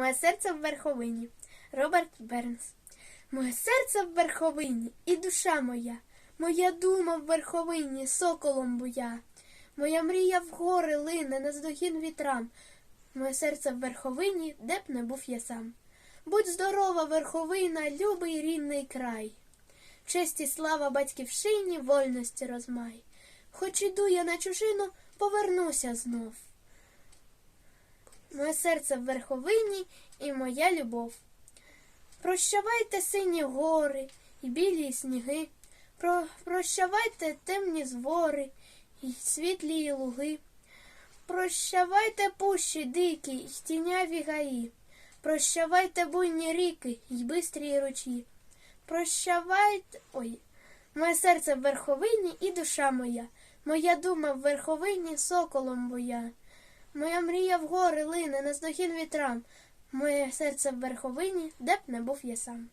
Моє серце в верховині. Роберт Бернс. Моє серце в верховині і душа моя. Моя дума в верховині соколом буя. Моя мрія в гори лине наздогін вітрам. Моє серце в верховині, де б не був я сам. Будь здорова, верховина, любий рідний край. Честь і слава батьківщині, вольності розмай. Хоч іду я на чужину, повернуся знов. Моє серце в верховині і моя любов. Прощавайте сині гори і білі сніги, Про, прощавайте темні звори і світлі луги. Прощавайте пущі дикі й тіняві гаї, прощавайте буйні ріки й бистрі ручі. Прощавайте. Ой, моє серце в верховині і душа моя, моя дума в верховині соколом боя. Моя мрія в гори лине наздогін вітрам, моє серце в верховині, де б не був я сам.